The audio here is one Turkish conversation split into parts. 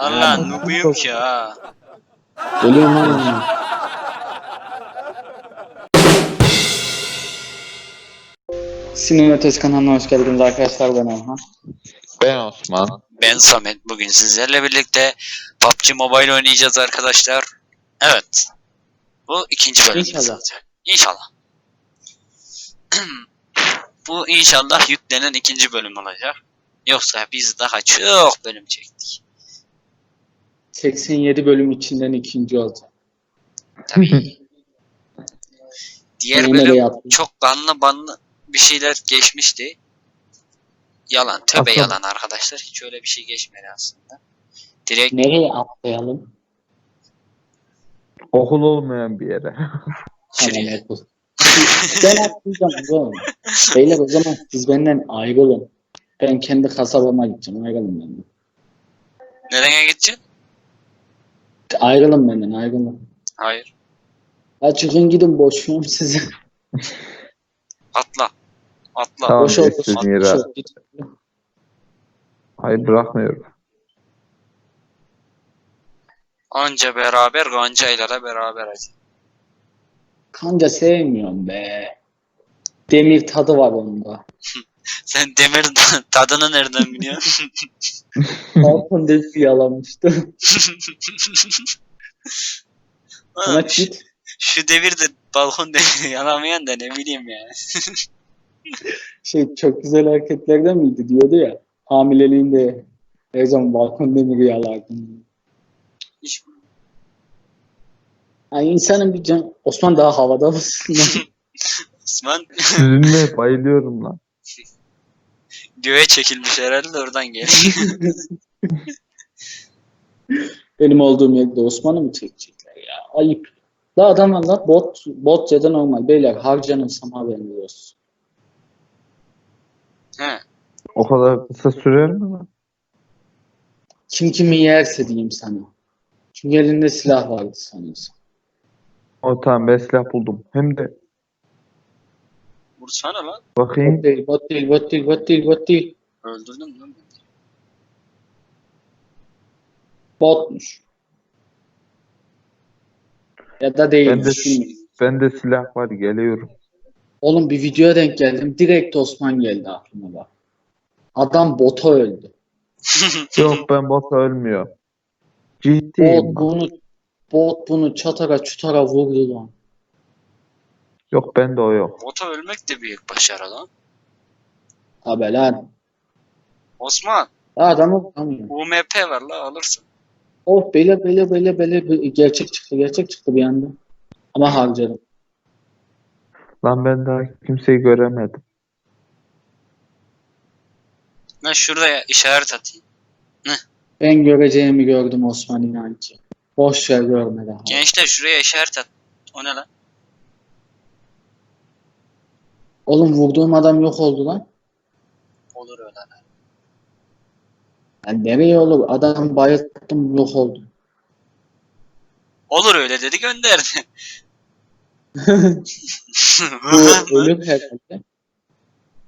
Allah nubuyum ki ha. Geliyorum lan. Sinema Ötesi kanalına hoş geldiniz arkadaşlar ben Orhan. Ben Osman. Ben Samet. Bugün sizlerle birlikte PUBG Mobile oynayacağız arkadaşlar. Evet. Bu ikinci bölümümüz İnşallah. olacak. İnşallah. Bu inşallah yüklenen ikinci bölüm olacak. Yoksa biz daha çok bölüm çektik. 87 bölüm içinden ikinci olacak. Tabii. Diğer de bölüm yaptım. çok kanlı banlı bir şeyler geçmişti. Yalan. Tövbe Bakalım. yalan arkadaşlar. Hiç öyle bir şey geçmedi aslında. Direkt Nereye atlayalım? Okul olmayan bir yere. Tamam şuraya. okul. ben atlayacağım oğlum. Beyler o zaman siz benden ayrılın. Ben kendi kasabama gideceğim. Ayrılın benden. Nereye gideceksin? Ayrılın benden ayrılın. Hayır. Ha çıkın gidin boş verin sizi. Atla. Atla. Tamam boş ol. Boş geçsin ol. yere. boş ol, git. Hayır bırakmıyorum. Anca beraber gancaylara beraber acı. Kanca sevmiyorum be. Demir tadı var onda. Sen demir tadını nereden biliyorsun? Altın defi yalamıştı. Ama Oğlum, şu, şu devirde balkon demiri yanamayan da ne bileyim yani. Şey çok güzel hareketlerden miydi diyordu ya. Hamileliğinde her zaman balkon demiri yalardım. Hiç Yani insanın bir can... Osman daha havada mısın? Osman Sizinle bayılıyorum lan. Göğe çekilmiş herhalde oradan geliyor. Benim olduğum yerde Osman'ı mı çekecekler ya? Ayıp. La adamlar la bot, bot ya da normal. Beyler harcanırsam haberiniz olsun. He. O kadar kısa sürer mi? Kim kimi yerse diyeyim sana. Çünkü elinde silah vardı sanıyorsam. O tamam ben silah buldum. Hem de Vursana lan. bakayım. Bot değil, bot değil, bot değil, bot değil, bot değil. Öldürdüm lan. Botmuş. Ya da değil. Ben de, bilmiyorum. ben de silah var geliyorum. Oğlum bir videoya denk geldim. Direkt Osman geldi aklıma bak. Adam bota öldü. Yok ben bota ölmüyor. Ciddiyim. Bot bunu bot bunu çatara çutara vurdu lan. Yok bende o yok. Bota ölmek de büyük başarı lan. Abi lan. Osman Adamı vuramıyor. UMP var la alırsın. Oh bele bele bele bele gerçek çıktı gerçek çıktı bir anda. Ama harcadım. Lan ben daha kimseyi göremedim. Ben şuraya işaret atayım. Ben göreceğimi gördüm Osman inancı. Boş ver görme daha. Gençler şuraya işaret at. O ne lan? Oğlum vurduğum adam yok oldu lan. Olur öyle lan. Yani nereye olur? Adam bayılttım yok oldu. Olur öyle dedi gönderdi. Bu ölür herhalde.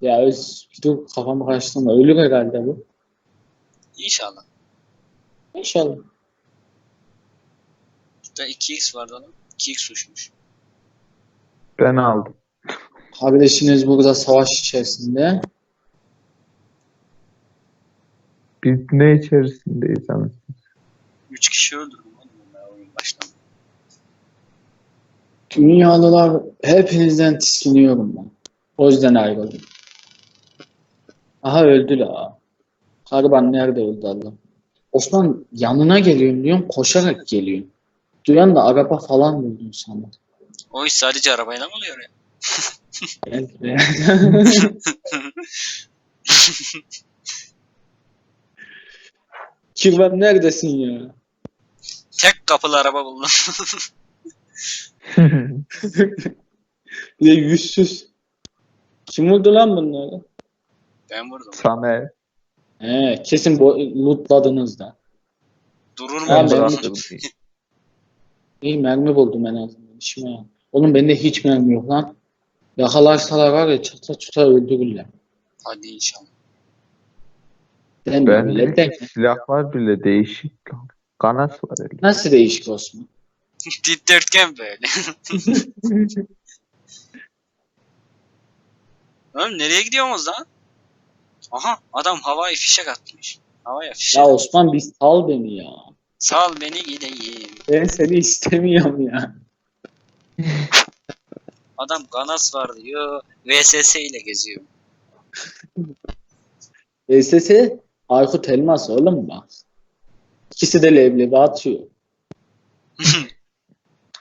Ya öz, dur kafamı karıştırma. Ölür herhalde bu. İnşallah. İnşallah. Şurada 2x vardı lan. 2x uçmuş. Ben aldım. Kardeşiniz burada savaş içerisinde. Biz ne içerisindeyiz ama. 3 kişi öldürdüm oğlum ben oyun baştan. Dünyalılar hepinizden tiskiniyorum ben. O yüzden ayrıldım. Aha öldü la. Gariban nerede öldü Allah? Osman yanına geliyorum diyorum koşarak geliyorum. Duyan da araba falan buldun sana. O iş sadece arabayla mı oluyor ya? Be. Kirvem neredesin ya? Tek kapılı araba buldum. Bir de yüzsüz. Kim vurdu lan bunları? ben vurdum. Samet. He, kesin bo- lootladınız da. Durur mu? Ben bıraktım. İyi mermi buldum en azından. İşime yarar. Oğlum bende hiç mermi yok lan. Yakalarsalar var ya çata çuta öldürürler. Hadi inşallah. Ben Ben de. silahlar bile değişik lan. Ganas var elimde. Nasıl değişik Osman? Dikdörtgen böyle. Oğlum nereye gidiyorsunuz lan? Aha adam havai fişek atmış. Havaya fişek. Ya Osman bir sal beni ya. Sal beni gideyim. Ben seni istemiyorum ya. Adam Ganas var diyor. VSS ile geziyor. VSS Aykut Elmas oğlum bak. İkisi de leblebi atıyor.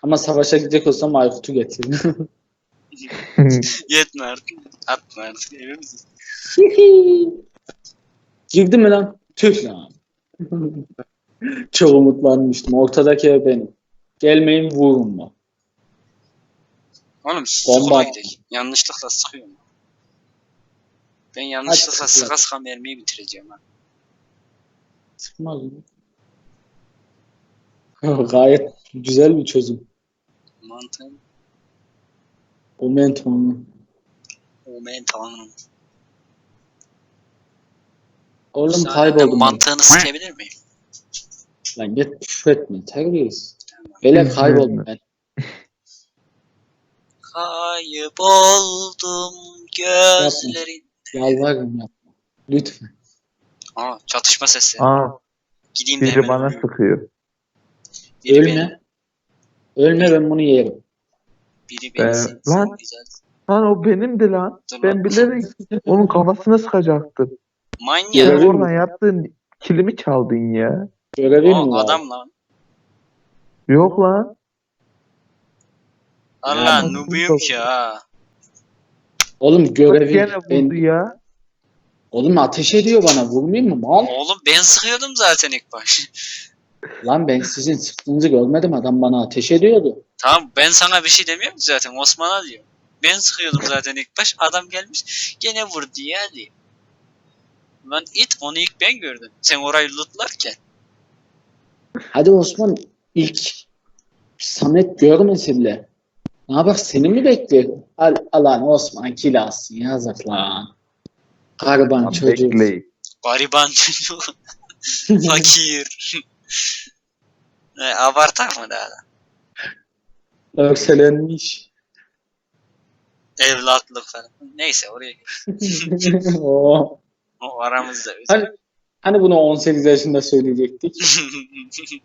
Ama savaşa gidecek olsam Aykut'u getiririm. Yetme artık. Atma artık evimiz. Girdi mi lan? Tüh lan. Çok umutlanmıştım. Ortadaki ev benim. Gelmeyin vurun mu? Oğlum Bomba sola attım. gidelim. Yanlışlıkla sıkıyorum. Ben yanlışlıkla sıkı sıka sıka mermiyi bitireceğim ha. Çıkmaz mı? Gayet güzel bir çözüm. Mantığım. Momentum'u. O men tanrım. Oğlum Müsaadenle kayboldum. ben. Mantığını sikebilir miyim? Lan git küfür etme. Terbiyesiz. Böyle kayboldum ben. Kayboldum gözlerin. Yalvarırım yapma. Lütfen. Aa çatışma sesi. Aa, Gideyim de biri hemen bana sıkıyor. Biri beni, Ölme. Ölme ben bunu yerim. biri Ben- beni sinsin, lan. güzel. Lan o benimdi lan. Dur Ben lan. bilerek onun kafasına sıkacaktım. Manyak. Görevim- oradan yaptığın kilimi çaldın ya. Görevim mi adam lan. Yok lan. Allah Ya, nubuyum ki ha. Oğlum Bak görevim. gene Ben... vurdu ya. Oğlum ateş ediyor bana. Vurmayayım mı mal? Oğlum ben sıkıyordum zaten ilk baş. Lan ben sizin sıktığınızı görmedim. Adam bana ateş ediyordu. tamam ben sana bir şey demiyorum ki zaten Osman'a diyor. Ben sıkıyordum zaten ilk baş. Adam gelmiş gene vurdu ya diyor. Lan it onu ilk ben gördüm. Sen orayı lootlarken. Hadi Osman ilk Samet görmese bile. Ne yapar seni mi bekliyor? Al, alan Osman kill alsın yazık lan. Gariban çocuk. Bekleyin. Gariban çocuk. Fakir. e, abartak mı daha da? Örselenmiş. Evlatlık falan. Neyse oraya Oo. o aramızda hani, hani bunu 18 yaşında söyleyecektik.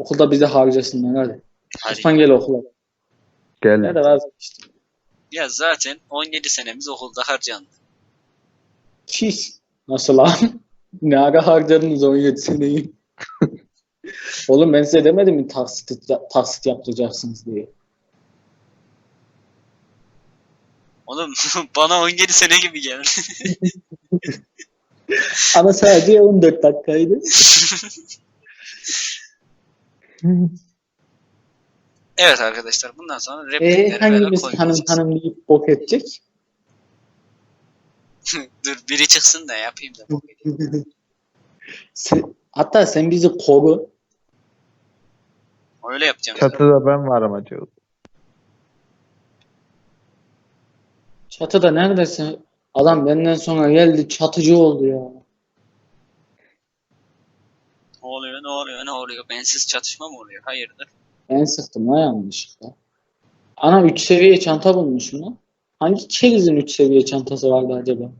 Okulda bizi harcasınlar hadi. Hadi. Osman gel okula. Gel. Nerede vazgeçtim. Ya zaten 17 senemiz okulda harcandı. Çiz. Nasıl lan? ne ara harcadınız 17 seneyi? Oğlum ben size demedim mi taksit, taksit yaptıracaksınız diye. Oğlum bana 17 sene gibi geldi. Ama sadece 14 dakikaydı. evet arkadaşlar bundan sonra Eee replikleri böyle hangimiz hanım hanım deyip bok edecek? Dur biri çıksın da yapayım da bok edeyim. Sen- hatta sen bizi koru. Öyle yapacağım. Çatıda ben varım acaba. Çatıda neredesin? Adam benden sonra geldi çatıcı oldu ya. Ne oluyor ne oluyor ne oluyor? Bensiz çatışma mı oluyor? Hayırdır? Ben sıktım ha yanlışlıkla. Ana 3 seviye çanta bulmuşum lan. Hangi kerizin 3 seviye çantası vardı acaba?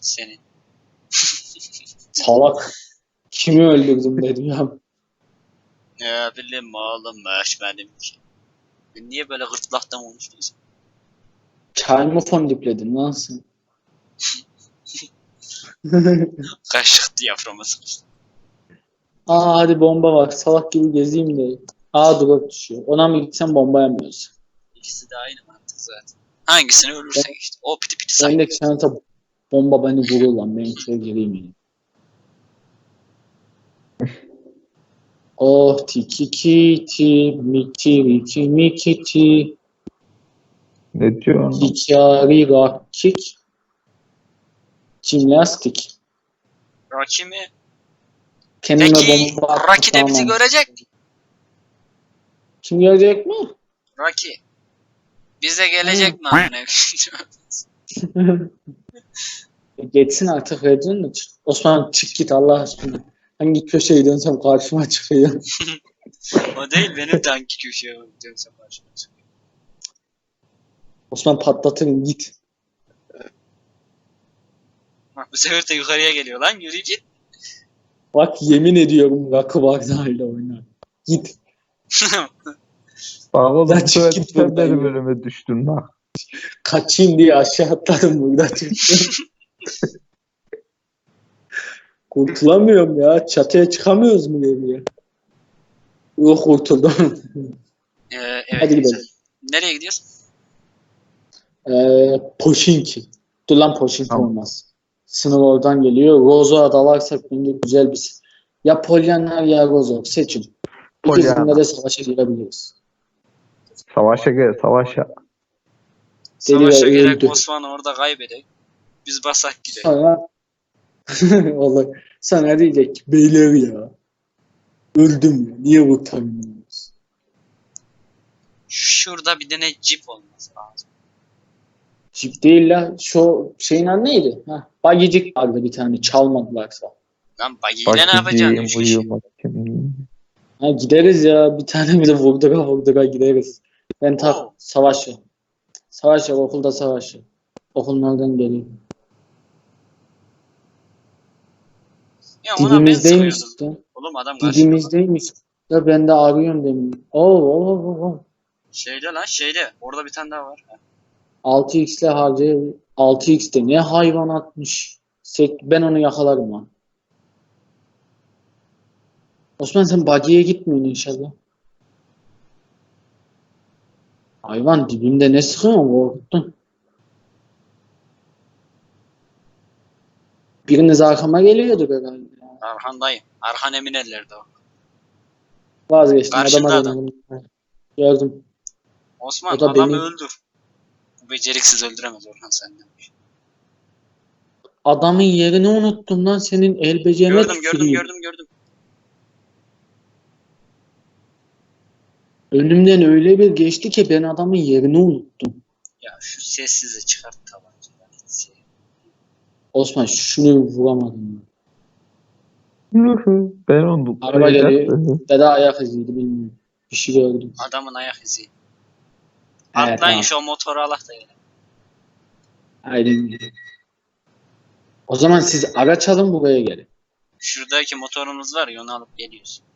Senin. Salak. Kimi öldürdüm dedim ya. Ne bileyim oğlum meşmedim ki. Ben niye böyle gırtlaktan konuşuyorsun? Çay mı fondipledin lan sen? Kaşık diyaframa sıkıştı. Aa hadi bomba var. Salak gibi gezeyim de. Aa drop düşüyor. Ona mı gitsem bomba yemiyoruz. İkisi de aynı mantık zaten. Hangisini ölürsek işte. O piti piti say. Bendeki çanta bomba beni vurur lan. Ben içeri gireyim yani. Oh tiki kiti miti miti mikiti Ne diyorsun? hikari rakik jimnastik. Rocky mi? Kendime Peki bomba Rocky de bizi görecek. Kim görecek mi? Rocky. Bize gelecek mi amına koyayım? Geçsin artık verdin mi? Osman çık git Allah aşkına. Hangi köşeyi dönsem karşıma çıkıyor. o değil benim de hangi köşeye dönsem başıma çıkıyor. Osman patlatın git. Bak bu sefer de yukarıya geliyor lan yürü git. Bak yemin ediyorum rakı ile oynar. Git. Bak oğlum bu çık git sen buradan benim ya. önüme düştün bak. Kaçayım diye aşağı atladım burada çıktım. Kurtulamıyorum ya. Çatıya çıkamıyoruz mu geriye? Yok kurtuldum. Ee, evet. Hadi gidelim. güzel. Nereye gidiyoruz? Ee, Poşinki. Dur lan Poşinki Tamam. olmaz. Sınır oradan geliyor. Rozo'ya dalarsak bence güzel bir... Ya Polyanlar ya Rozo. Seçin. İkisinde de savaşa girebiliriz. Savaşa gel savaşa. Deli Savaşa gerek. Osman orada kaybedek. Biz basak gidelim. Sonra olur. Sana diyecek ki beyler ya. Öldüm ya. Niye kurtarmıyorsunuz? Şurada bir tane jeep olması lazım. Jip değil la. Şu şeyin adı neydi? Ha, bagicik vardı bir tane. Çalmadılarsa. Lan bagiyle ne yapacaksın? Üç kişi. Ha, gideriz ya. Bir tane bir de vurdura vurdura gideriz. Ben tak Oo. savaş yok. Savaş yok. Okulda savaş yok. Okulun oradan geliyor. Ya ona ben Dibimizdeymiş sıkıyordum. işte. Oğlum adam karşımda. Dibimizdeymiş. Ya ben de arıyorum demin. Oo, oo, oo, oo. Şeyde lan şeyde. Orada bir tane daha var. Ha. 6x ile harcayabilir. 6x'te ne hayvan atmış. Ben onu yakalarım ha. Osman sen buggy'ye gitmiyorsun inşallah. Hayvan dibinde ne sıkıyorsun korkuttun. Biriniz arkama geliyordu herhalde. ya. Arhandayım. Arhan emin ellerde o. Vazgeçtim Karşında adam. Gördüm. Osman O da adamı benim. öldür. Bu beceriksiz öldüremez Orhan senden. Adamın yerini unuttum lan senin el becerine Gördüm gördüm tüküreyim. gördüm gördüm. Önümden öyle bir geçti ki ben adamın yerini unuttum. Ya şu sessize çıkart tabancadan. Hiç şey. Osman şunu vuramadım. Ben onu Araba geliyor. Ya da ayak iziydi bilmiyorum. Bir şey gördüm. Adamın ayak izi. Evet, Atlayın tamam. şu motoru alak da gelin. Aynen. O zaman siz araç alın buraya gelin. Şuradaki motorumuz var ya onu alıp geliyoruz.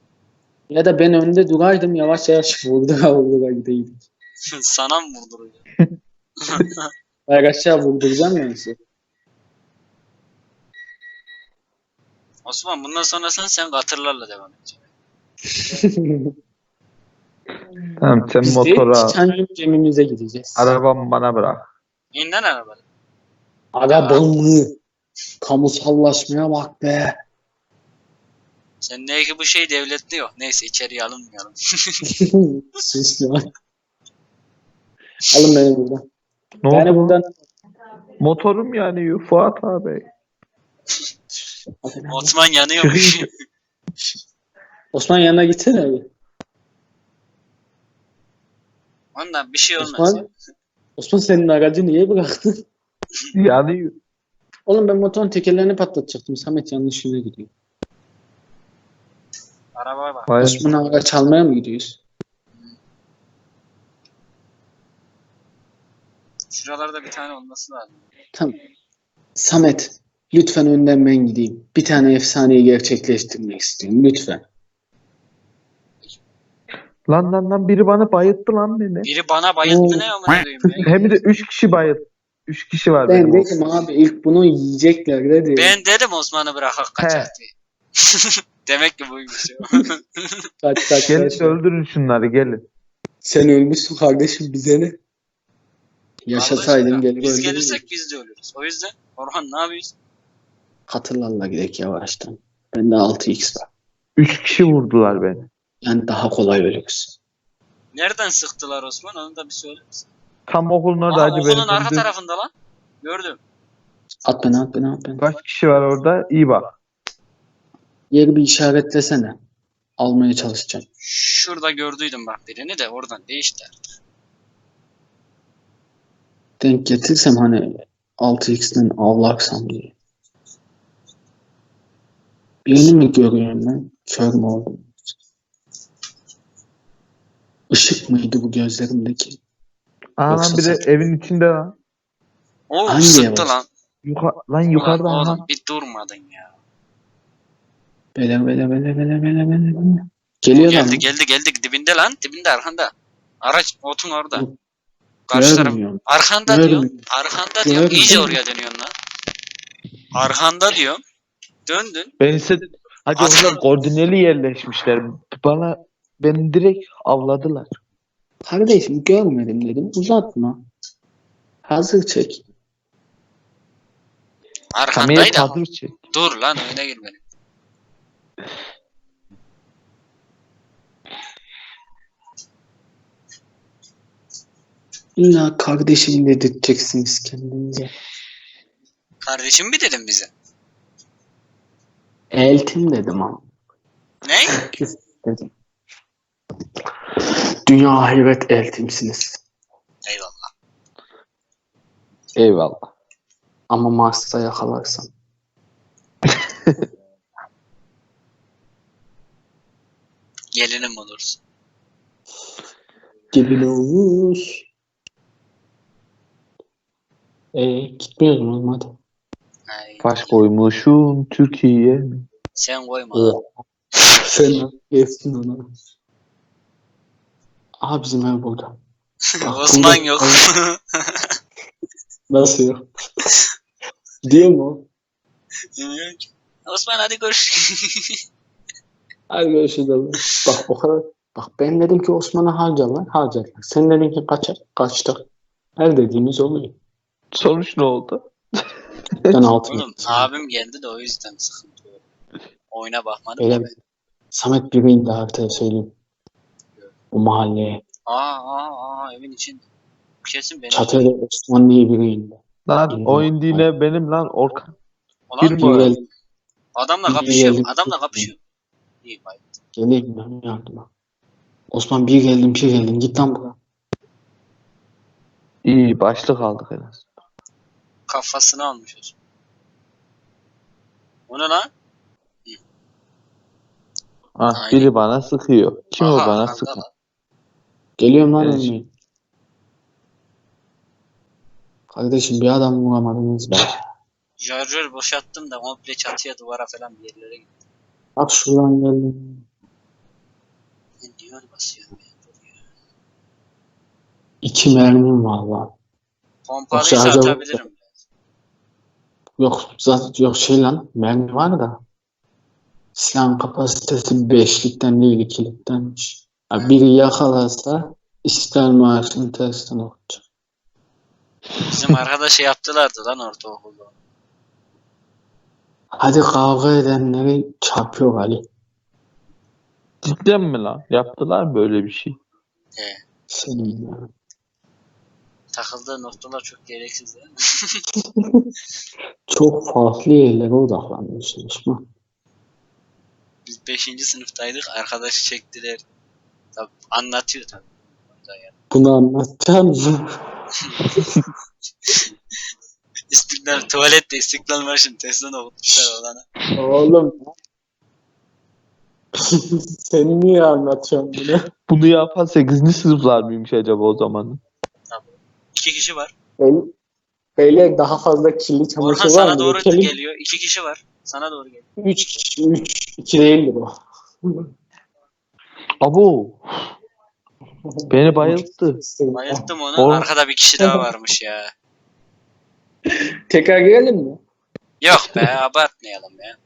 Ya da ben önde duraydım yavaş yavaş vurdura vurdura gideydim. Sana mı vurduruyor? Ayak aşağı vurduracağım ya size. Osman bundan sonrasını sen katırlarla devam edeceksin. Tamam sen Biz de motora al. titanyum gemimize gideceğiz. Arabamı bana bırak. Lan arabadan. Arabamı. Kamusallaşmaya bak be. Sen ne ki bu şey devletli yok. Neyse içeriye alınmayalım. Sus ya. Alın beni buradan. Ne Yani oldu? buradan Motorum yanıyor Fuat abi. Osman yanıyormuş. Osman yanına gitsene abi. Ondan bir şey olmaz. Osman, Osman senin aracı niye bıraktın? yanıyor. Oğlum ben motorun tekerlerini patlatacaktım. Samet yanlış yöne gidiyor. Arabaya bak. Vay. Osman'a araç almaya mı gidiyoruz? Şuralarda bir tane olması lazım. Tamam. Samet, lütfen önden ben gideyim. Bir tane efsaneyi gerçekleştirmek istiyorum. Lütfen. Lan lan lan biri bana bayılttı lan beni. Biri bana bayıldı ne amına koyayım ya. Hem de 3 kişi bayılt. 3 kişi var Ben benim. dedim abi ilk bunu yiyecekler dedi. Ben dedim Osman'ı bırakak kaçak diye. Demek ki buymuş ya. Kaç kaç Gelin kaç. öldürün şunları gelin. Sen ölmüşsün kardeşim bize ne? Yaşasaydın Kardeşim ya, gelip Biz öldürürdün. gelirsek biz de ölürüz. O yüzden Orhan ne yapıyorsun? Hatırlarla gidek yavaştan. Bende 6x var. 3 kişi vurdular beni. Yani daha kolay ölürüz. Nereden sıktılar Osman? Onu da bir söyler misin? Tam okulun orada Aa, acı beni okulun arka öldü. tarafında lan. Gördüm. At beni at beni at beni. Kaç kişi var orada? İyi bak. Yeri bir işaretlesene. Almaya çalışacağım. Şurada gördüydüm bak birini de oradan değişti. denk getirsem hani 6x'ten avlaksam diye. Birini mi görüyorum ben? Kör mü oldum? Işık mıydı bu gözlerimdeki? Aa Yoksa lan bir de sen- evin içinde lan. Oo Hangi ev? lan. Yuka lan Ulan yukarıda oğlum aha. bir durmadın ya. Bele bele bele bele bele bele bele. Geliyor lan. Geldi geldi geldi dibinde lan dibinde arkanda. Araç otun orada. Karşı taraf. Görmüyorum. Arkanda Görmüyorum. diyorum. Arkanda diyorum. Görmüyorum. İyice oraya dönüyorsun lan. Arkanda diyorum. Döndün. Ben ise hadi Adam- onlar koordineli yerleşmişler. Bana beni direkt avladılar. Kardeşim görmedim dedim. Uzatma. Hazır çek. Kamerayı Arkandaydı. ama. kaldır çek. Dur lan öyle girmedi. İlla kardeşim dedirteceksiniz kendinize. Kardeşim mi dedin bize? Eltim dedim ama. Ne? Küs dedim. Dünya ahiret eltimsiniz. Eyvallah. Eyvallah. Ama Mars'ta yakalarsam. Gelinim olursun. Gelin olmuş. Ee, gitmiyoruz mu hadi. Ay, Baş koymuşum Türkiye mi? Sen koyma. Sen geçsin onu. Aha bizim ev burada. Osman yok. Nasıl yok? Diyor mu? Osman hadi görüş. Hadi görüşürüz abi. Bak o kadar. Bak ben dedim ki Osman'a harcarlar. Harcarlar. Sen dedin ki kaçar. Kaçtık. Her dediğimiz oluyor. Sonuç ne oldu? Ben. Oğlum abim geldi de o yüzden sıkıntı yok. Oyuna bakmadım ben. Samet bir indi haritaya söyleyeyim. Bu mahalleye. Aa aa aa evin içinde. Kesin benim. Çatıya da Osman diye biri indi. Lan Bilmiyorum. o indiğine benim lan Orkan. Ulan bir Bir mi? geldi. adamla Bir kapışıyor. geldi. Adamla kapışıyor. İyi bay. Geleyim ben yardıma. Osman bir geldim bir geldim. Git lan buraya. İyi başlık aldık en az. Kafasını almış Osman. O ne lan? Ah Aynen. biri bana sıkıyor. Kim o Aha, bana arkanda sıkan? lan. Geliyorum lan Evet. ölmeyin. Kardeşim bir adam vuramadınız be. Şarjör boşalttım da komple çatıya duvara falan bir yerlere gitti. Bak şuradan geldim. Ben diyor basıyorum ya. İki mermim var lan. Pompalıysa acaba- atabilirim. Yok zaten yok şey lan mermi var da silahın kapasitesi beşlikten değil ikiliktenmiş. Biri yakalarsa İstiklal Marşı'nı tersten okuyacak. Bizim arkadaşı yaptılardı lan ortaokulda. Hadi kavga edenleri çarpıyor Ali. Cidden mi lan? Yaptılar böyle bir şey? Senin ya. Takıldığı noktalar çok gereksiz değil mi? Çok farklı yerlere Osman. Biz 5. sınıftaydık arkadaşı çektiler. Tabii anlatıyor tabii. Bunu anlatacağım mı? İstiklal, tuvalette İstiklal Marşı'nı testten okutmuşlar olana. Oğlum. Sen niye anlatıyorsun bunu? Bunu yapan 8. sınıflar mıymış acaba o zaman? İki kişi var. Beyler daha fazla kirli çamaşır Orhan var sana mı? doğru geliyor. İki kişi var. Sana doğru geliyor. Üç kişi, üç. iki değildir o. Abo beni bayılttı. Bayılttım onu. Oğlum. Arkada bir kişi daha varmış ya. Tekrar girelim mi? Yok be abartmayalım ya.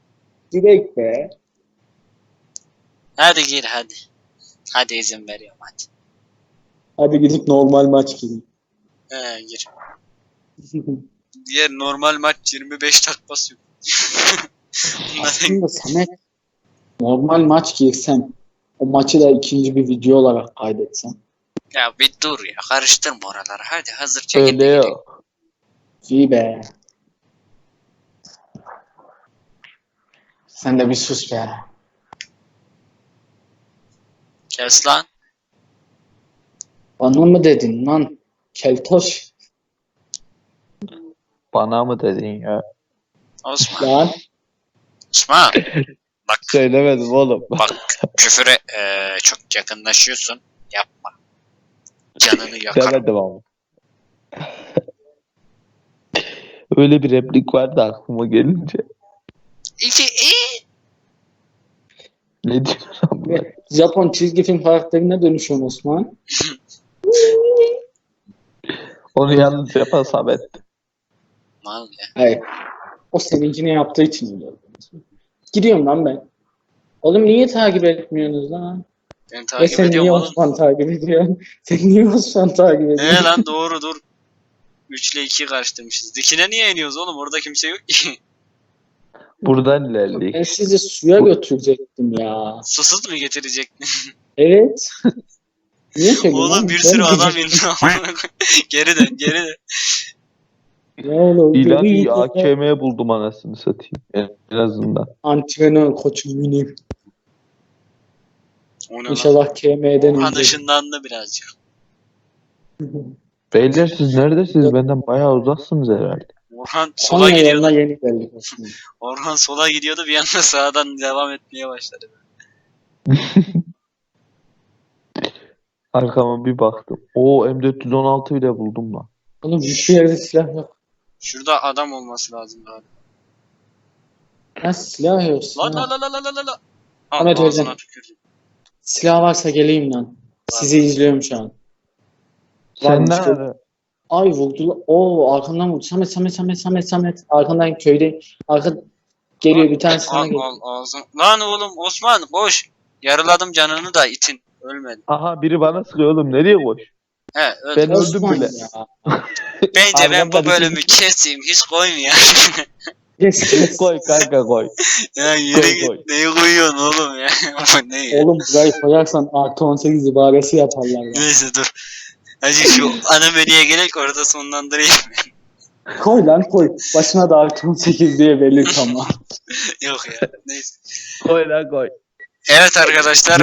Direkt be. Hadi gir hadi. Hadi izin veriyorum hadi. Hadi gidip normal maç girelim. He gir. Diğer normal maç 25 dakika basıyor. Bunlar Aslında Samet normal maç girsem o maçı da ikinci bir video olarak kaydetsem. ya bir dur ya karıştırma oraları. Hadi hazır çekin. Öyle yok. İyi be. Sen de bir sus be. Kes lan. Bana mı dedin lan? Keltoş. Bana mı dedin ya? Osman. Lan Osman. Bak Söylemedim oğlum. bak küfüre eee, çok yakınlaşıyorsun. Yapma. Canını yakarım. Demedim ama. Öyle bir replik vardı aklıma gelince. İki iyi. Ne diyorsun abla? Japon çizgi film karakterine dönüşüyorsun Osman. Onu yalnız yapan Samet. Mal ya. Hayır. O seninkini yaptığı için oldu. Gidiyorum lan ben. Oğlum niye takip etmiyorsunuz lan? Ben Ve takip sen niye ediyorum oğlum. Osman takip ediyorsun? Sen niye Osman takip ediyorsun? Ne lan doğru dur. 3 ile 2 karıştırmışız. Dikine niye iniyoruz oğlum? Orada kimse yok ki. Buradan ilerledik. Ben sizi suya götürecektim ya. Susuz mu getirecektin? Evet. Niye söylüyorsun? Oğlum lan? bir Ben sürü adam indi. geri dön geri dön. Ne olur. İlahi geri git. AKM buldum anasını satayım. En azından. Antrenör koçum. O lan? İnşallah KM'den Orhan ışınlandı birazcık. Beyler siz neredesiniz? Benden bayağı uzaksınız herhalde. Orhan sola gidiyordu. yeni geldik. Orhan sola gidiyordu bir anda sağdan devam etmeye başladı. Arkama bir baktım. Oo M416 bile buldum lan. Oğlum hiçbir yerde silah yok. Şurada adam olması lazım abi. Ha silah yok. Lan Silah. la la la la la la. Ahmet Al, hocam. tükürdüm. Silah varsa geleyim lan. Sizi izliyorum şu an. Sen nerede? Ay vurdu. Oo arkandan vurdu. Samet Samet Samet Samet Samet. Arkandan köyde. Arka geliyor bir tane sana geliyor. al. Lan oğlum Osman koş. Yarıladım canını da itin. Ölmedi. Aha biri bana sıkıyor oğlum. Nereye koş? He öldü. Ben öldüm Osman bile. ya. Bence ben Arkamda bu bir- bölümü keseyim. Hiç koymayayım. Kes. Koy kanka koy. ya yürü Koy, git. koy. Neyi koyuyorsun oğlum ya? Bu ne ya? Oğlum burayı koyarsan artı 18 ibaresi yaparlar ya. Neyse dur. Hadi şu ana menüye gerek orada sonlandırayım. Koy lan koy. Başına da artı 18 diye belli tamam. Yok ya. Neyse. Koy lan koy. Evet arkadaşlar.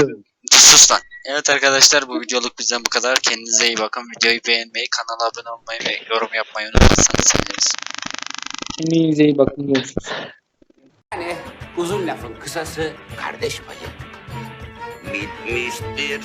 Sus lan. Evet arkadaşlar bu videoluk bizden bu kadar. Kendinize iyi bakın. Videoyu beğenmeyi, kanala abone olmayı ve yorum yapmayı unutmazsanız seviniriz. Kendinize iyi bakın görüşürüz. Yani uzun lafın kısası kardeş payı. Bitmiştir.